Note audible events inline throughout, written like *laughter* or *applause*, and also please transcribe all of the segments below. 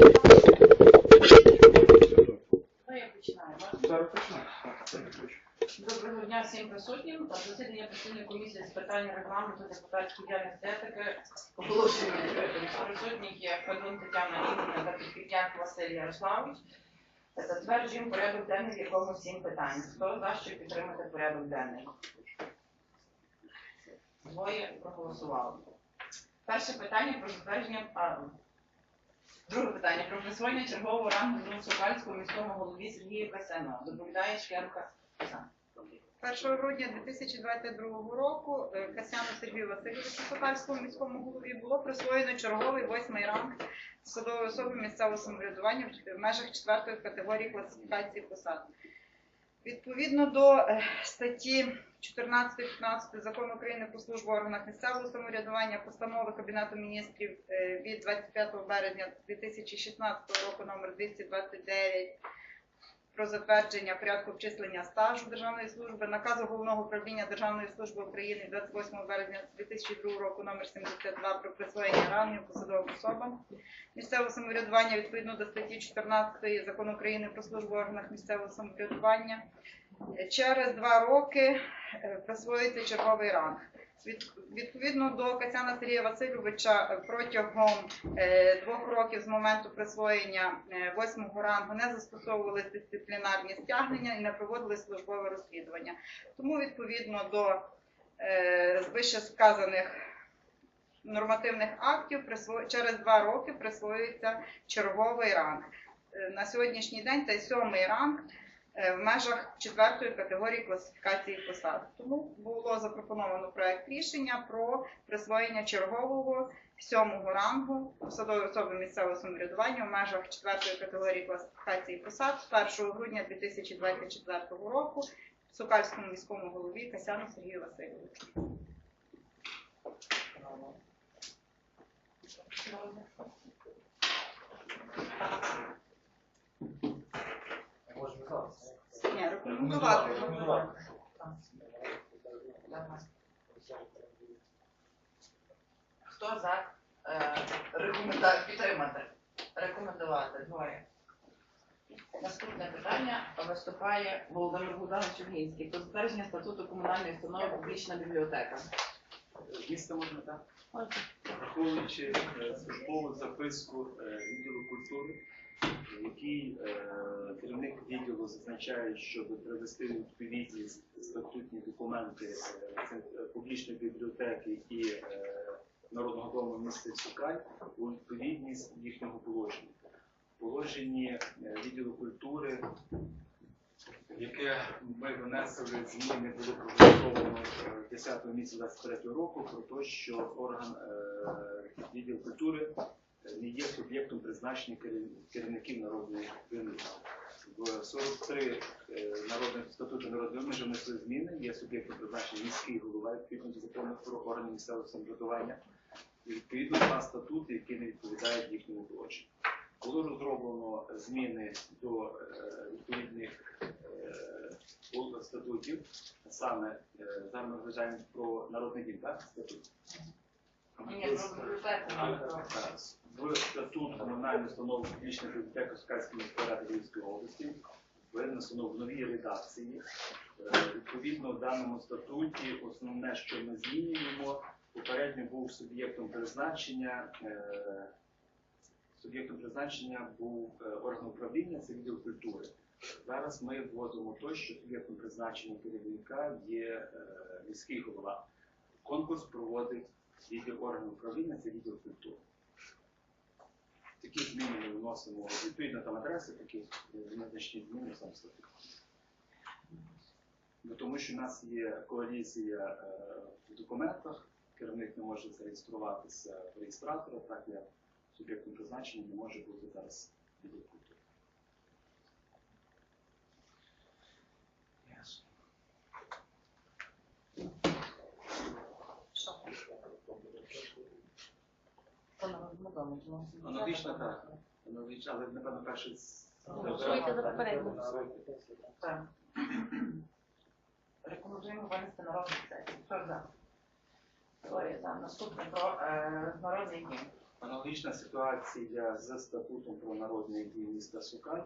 Ну, Доброго дня всім присутнім. Засідання постійної комісії з питань регламенту депутатської діяльності етики оголошення присутніх є Федун Тетяна Ігорівна та Підпітяк Василь Ярославович. Затверджуємо порядок денний, в якому всім питань. Хто за що підтримати порядок денний? Двоє проголосували. Перше питання про затвердження. Друге питання про присвоєння чергового рангу Сокальського міському голові Сергію Касенова. Доповідає членка. Оксана. 1 грудня 2022 року е, Касяну Сергію Васильовичу Сокальському міському голові було присвоєно черговий восьмий ранг судової особи місцевого самоврядування в межах четвертої категорії класифікації посад. Відповідно до е, статті 14-15 Закону України про службу в органах місцевого самоврядування, постанови Кабінету міністрів е, від 25 березня 2016 року номер 229 про затвердження порядку обчислення стажу державної служби, наказу головного управління Державної служби України 28 березня 2002 року номер 72 про присвоєння рангів посадовим особам місцевого самоврядування відповідно до статті 14 Закону України про службу в органах місцевого самоврядування. Через два роки е, присвоюється черговий ранг. Від- Відповідно до Касяна Сергія Васильовича е, протягом е, двох років з моменту присвоєння е, восьмого рангу не застосовували дисциплінарні стягнення і не проводили службове розслідування. Тому відповідно до вище сказаних нормативних актів через два роки присвоюється черговий ранг. На сьогоднішній день це сьомий ранг в межах четвертої категорії класифікації посад. Тому було запропоновано проект рішення про присвоєння чергового сьомого рангу посадової особи місцевого самоврядування в межах четвертої категорії класифікації посад з 1 грудня 2024 року Сокальському міському голові Касяну Сергію Васильовичу. Ні, рекомендувати. Хто за е, рекоменда... підтримати? Рекомендувати двоє. Наступне питання виступає Володимир Богданович Угінський про затвердження статуту комунальної установи публічна бібліотека. Місто можна так. Враховуючи е, службову записку е, відділу культури, в якій е, керівник відділу зазначає, щоб привести у відповідність статутні документи е, е, публічної бібліотеки і Народного дому міста Сукаль у відповідність їхнього положення. Положенні відділу культури яке ми внесли зміни було проголосовано е, 10 місяця 23 року про те, що орган е, відділ культури призначення керівників народної вини. В 43 е, народних статуту народної вже внесли зміни, є суб'єктом призначення міський голова відповідно до закону про органи місцевого самоврядування. І відповідно два статути, які не відповідають їхньому положенню. Було розроблено зміни до е, відповідних е, статутів, саме зараз ми вважаємо про народний дім, так? Статут. Ні, про бібліотеку. В статут комунальної установи публічної бібліотеки Сукальської міської ради Львівської області винесено в новій редакції. Е, Відповідно, в даному статуті основне, що ми змінюємо, попередньо був суб'єктом призначення. е, Суб'єктом призначення був е, орган управління, це відділ культури. Зараз ми вводимо те, що суб'єктом призначення керівника є міський голова. Конкурс проводить відділ органів управління, це відділ культури. Такі зміни ми вносимо відповідно там адреси, такі незначні зміни сам статут. Бо Тому що в нас є коаліція е, в документах, керівник не може зареєструватися в реєстратора, так як суб'єктом призначення не може бути зараз відділ. Що? Що- Аналогічно так. Аналогічно, але напевно перше з Голосуйте за попередню. Так. *clears throat* Рекомендуємо винести на розгляд сесії. Хто за? Двоє за. Наступне про е, народний дім. Аналогічна ситуація з статутом про народний дім міста Сукаль.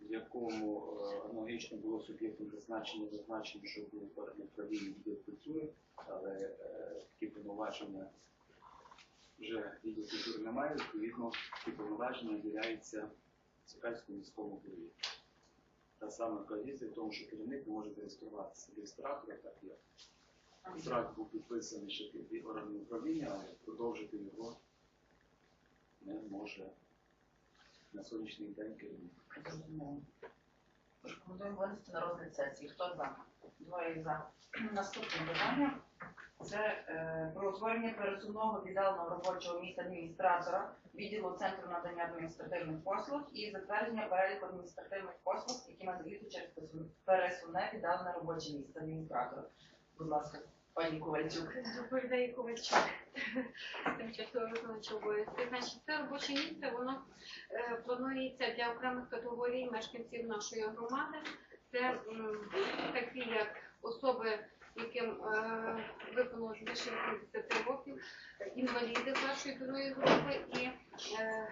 в якому е, аналогічно було суб'єктом зазначення зазначено, що був перед управління відділ культури, але е, такі повноваження вже відділ культури немає, відповідно, ці повноваження виділяються Сокальському міському голові. Та сама коаліція в тому, що керівник не може зареєструватися реєстратора, так як контракт був підписаний ще під органом управління, але продовжити його не може на сонячний день керівник. Рекомендуємо винести на розгляд сесії. Хто за? Двоє за. Наступне питання. Це е, про утворення пересувного віддаленого робочого місця адміністратора відділу Центру надання адміністративних послуг і затвердження переліку адміністративних послуг, які надають через пересу- пересувне віддалене робоче місце адміністратора. Будь ласка, пані Ковальчук. Доповідає Ковальчук, тимчасово виконуючий обов'язки. Значить, це робоче місце, воно е, планується для окремих категорій мешканців нашої громади. Це такі як особи, яким е, більше 80 років, е, інваліди першої другої групи і е,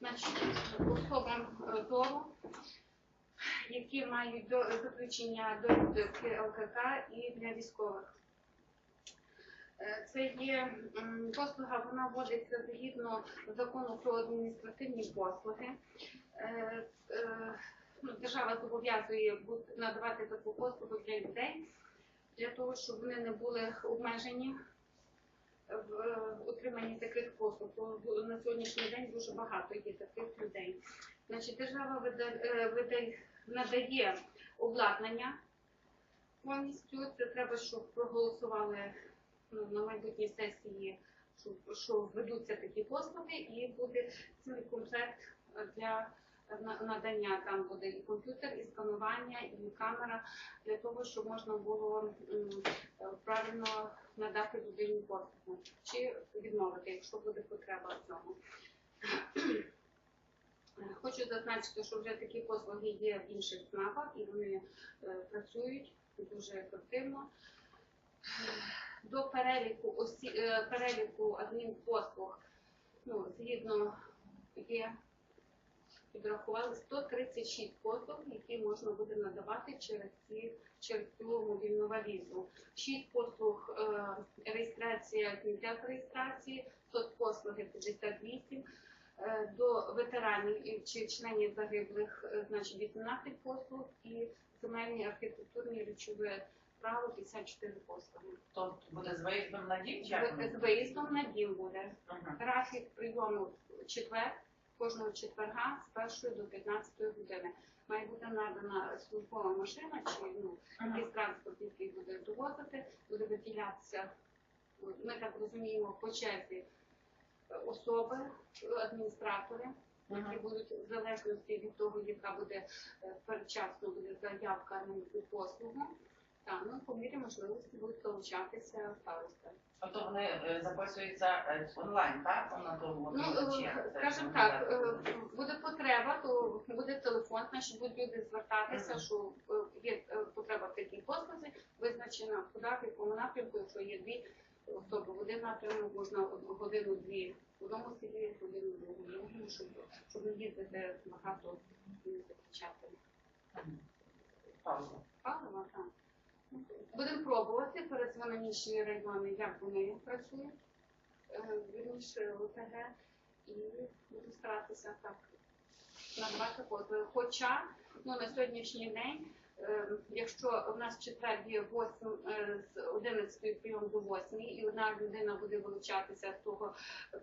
значить, особам е, зору, які мають до заключення довідки ЛКК і для військових. Е, Це є послуга, вона вводиться згідно закону про адміністративні послуги. Е, е, ну, Держава зобов'язує надавати таку послугу для людей, для того, щоб вони не були обмежені в е, отриманні таких послуг. Бо На сьогоднішній день дуже багато є таких людей. Значить, держава е, видає- надає обладнання повністю. Це треба, щоб проголосували ну, на майбутній сесії, що, що введуться такі послуги, і буде цілий комплект для надання. Там буде і комп'ютер, і сканування, і камера для того, щоб можна було е, правильно надати людині послугу чи відмовити, якщо буде потреба в цьому. *clears throat* Хочу зазначити, що вже такі послуги є в інших ЦНАПах і вони е, працюють дуже ефективно. До переліку осі... е, переліку адмінпослуг, ну, згідно є, підрахували 136 послуг, які можна буде надавати через ці через цю мобільну валізу. 6 послуг е, реєстрація кінця реєстрації, соцпослуги 58, е, до ветеранів чи членів загиблих, е, значить 18 послуг і земельні архітектурні речові право 54 послуги. Хто буде з виїздом на дім? чи? З- виїздом на дім буде. Мгм. Графік прийому четвер, кожного четверга з 1 до 15 години. Має бути надана службова машина чи ну, якийсь транспорт, який буде довозити, буде виділятися, ми так розуміємо, по черзі е, особи, адміністратори, які будуть в залежності від того, яка буде е, передчасно буде заявка на послугу. Та, ну, по мірі можливості будуть долучатися старости. Тобто вони е, записуються е, онлайн, так? На тому Ну, е, скажімо так, буде потреба, то буде телефон, значить будуть люди звертатися, Мгм. що е, є потреба в такій послузі, визначена куди, в якому напрямку, якщо є дві особи в один напрямок, можна годину-дві в одному селі, годину в другому, щоб, щоб не їздити багато не заключати. Пауза. Будемо пробувати. Передзвонені райони, як вони працюють, е, вірніше ОТГ, і будемо старатися так надавати позови. Хоча ну, на сьогоднішній день, е, якщо в нас четвер є 8, е, з 11 прийом до 8, і одна людина буде вилучатися з того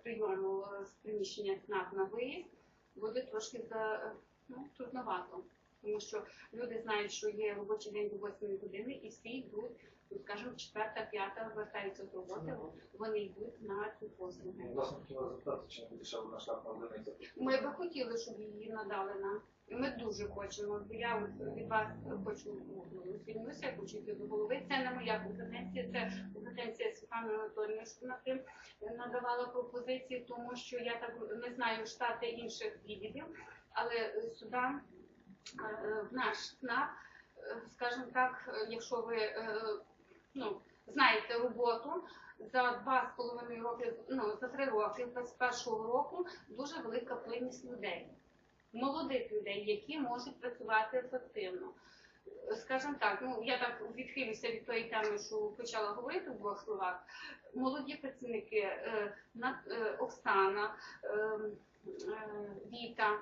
прийому з приміщення на виїзд, буде трошки за, ну, трудновато тому що люди знають, що є робочий день до 8 години, і всі йдуть, ну скажімо, четверта, п'ята вертаються з роботи, вони йдуть на цю послугу. Власне, хотіла запитати, чи не одна штатна одиниця? Ми би хотіли, щоб її надали нам. І Ми дуже хочемо. Бо я від вас хочу ну, звільнюся, я хочу йти до голови. Це не моя компетенція, це компетенція Світлани Анатоліївни, що вона тим надавала пропозиції, тому що я так не знаю штати інших відділів, але сюди в наш СНАП, е, скажімо так, е, якщо ви е, ну, знаєте роботу, за два з половиною роки, ну за три роки, з 21-го року, дуже велика плинність людей. молодих людей, які можуть працювати ефективно. Скажімо так, ну я так відхилюся від тої теми, що почала говорити в двох словах. Молоді працівники е, е, Оксана, е, е, Віта,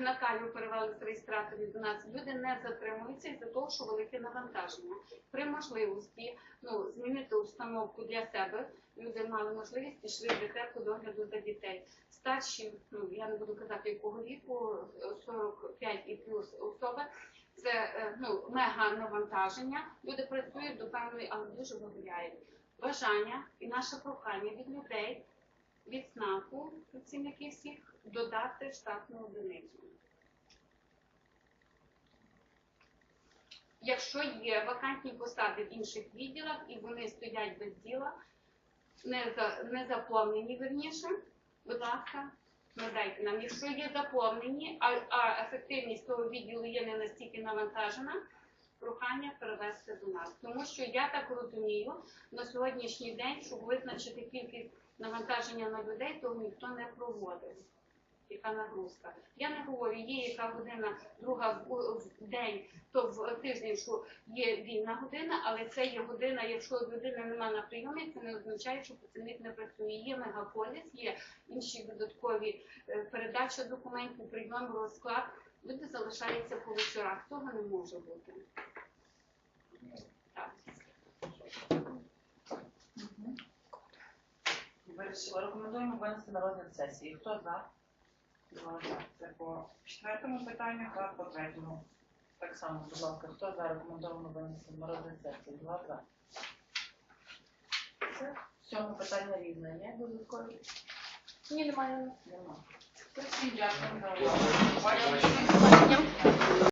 Наталю перевели з реєстраторів до нас. Люди не затримуються із-за того, що велике навантаження. При можливості ну, змінити установку для себе, люди мали можливість пішли в дитятку догляду за дітей. Старші, ну я не буду казати якого віку, е, 45 і плюс особи. Це е, ну, мега навантаження. Люди працюють до певної, але дуже вигуляють. Бажання і наше прохання від людей, від СНАПу, працівників всіх, додати штатну одиницю. Якщо є вакантні посади в інших відділах і вони стоять без діла, не, за, не заповнені верніше, будь ласка, надайте нам. Якщо є заповнені, а, а ефективність того відділу є не настільки навантажена, прохання перевести до нас. Тому що я так розумію, на сьогоднішній день, щоб визначити кількість навантаження на людей, то ніхто не проводив. Яка нагрузка? Я не говорю, є яка година, друга в, день, то в тиждень, що є вільна година, але це є година, якщо людини немає на прийомі, це не означає, що працівник не працює. Є мегаполіс, є інші додаткові е, передача документів, прийом, розклад. Люди залишаються по вечорах. Того не може бути. Так. Рекомендуємо винести на розгляд сесії. Хто за? Два за. Це по четвертому питанню та по третьому. Так само, будь ласка, хто за рекомендовано винести на розгляд сесії? Два за. Це сьоме питання різне. Є додаткові? Ні, немає. Нема. Всім дякую за увагу.